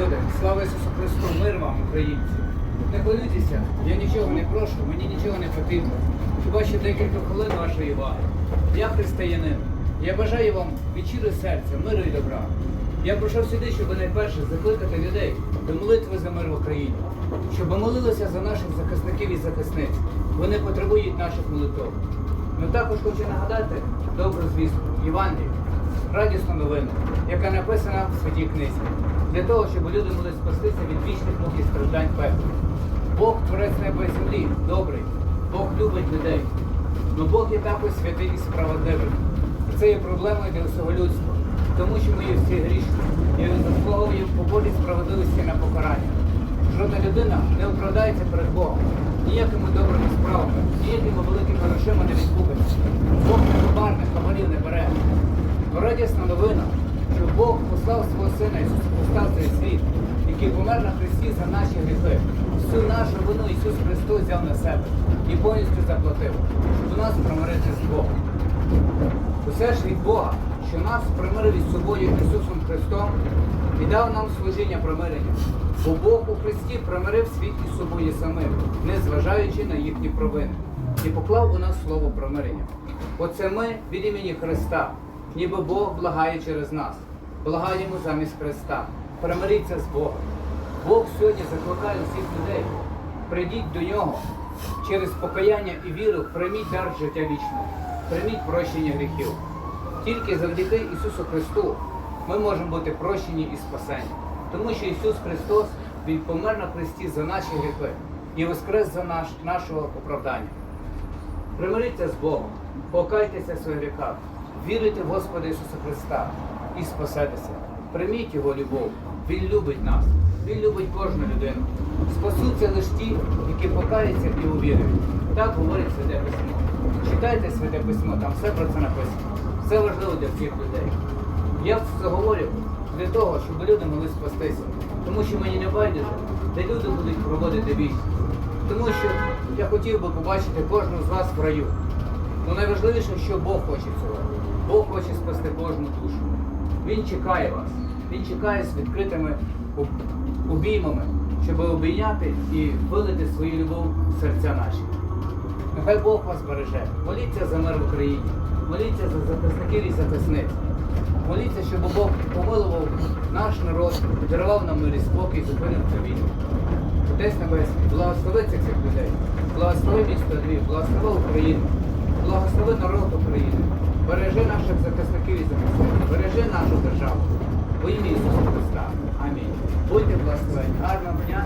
люди, слава Ісусу Христу, мир вам, українці. Не хвилюйтеся, я нічого не прошу, мені нічого не потрібно. Хіба що декілька хвилин вашої уваги. Я християнин. Я бажаю вам від щиро серця, миру і добра. Я прийшов сюди, щоб найперше закликати людей до молитви за мир в Україні, щоб молилися за наших захисників і захисниць. Вони потребують наших молитв. Ну також хочу нагадати добру звістку Євангелію, радісну новину, яка написана в святій книзі, для того, щоб люди могли спастися від вічних мук і страждань пекла. Бог творець неба і землі, добрий, Бог любить людей. Но Бог є також святий і справедливий. Це є проблемою для усього людства, тому що ми є всі грішні і заслуговуємо по волі справедливості на покарання. Жодна людина не оправдається перед Богом, ніякими добрими справами, ніякими великими грошима не відкупиться. Бог не хабарник, хабарів не бере. Но радісна новина, що Бог послав свого Сина Ісуса Христа цей світ, який помер на Христі за наші гріхи. Всю нашу вину Ісус Христос взяв на себе і повністю заплатив, щоб нас примирити з Богом. Усе ж від Бога, що нас примирив із собою Ісусом Христом і дав нам служіння примирення. Бо Бог у Христі примирив світ із собою самим, не зважаючи на їхні провини, і поклав у нас слово примирення. Оце ми від імені Христа, ніби Бог благає через нас, благаємо замість Христа. Примиріться з Богом. Бог сьогодні закликає всіх людей. Прийдіть до нього через покаяння і віру, прийміть дар життя вічного, прийміть прощення гріхів. Тільки завдяки Ісусу Христу ми можемо бути прощені і спасені. Тому що Ісус Христос Він помер на Христі за наші гріхи і воскрес за наш, нашого оправдання. Примиріться з Богом, покайтеся в своїх гріхах, віруйте в Господа Ісуса Христа і спасетеся. Прийміть Його любов. Він любить нас, Він любить кожну людину. Спасуться лише ті, які покаються і увірують. Так говорить Святе Письмо. Читайте Святе Письмо, там все про це написано. Все важливо для всіх людей. Я це говорю для того, щоб люди могли спастися. Тому що мені не байдуже, де люди будуть проводити війну. Тому що я хотів би побачити кожного з вас в раю. Ну найважливіше, що Бог хоче цього. Бог хоче спасти кожну душу. Він чекає вас. Він чекає з відкритими обіймами, щоб обійняти і вилити свою любов в серця наші. Нехай Бог вас береже. Моліться за мир в Україні. Моліться за захисників і захисниць. Моліться, щоб Бог помилував наш народ, дарував нам мир і спокій, зупинив цю війну. Отець Небесний, благослови цих людей, благослови місто Львів, благослови Україну, благослови народ України, бережи наших захисників і захисників, бережи нашу державу. Во ім'я Ісуса Христа. Амінь. Будьте благословені. Гарного дня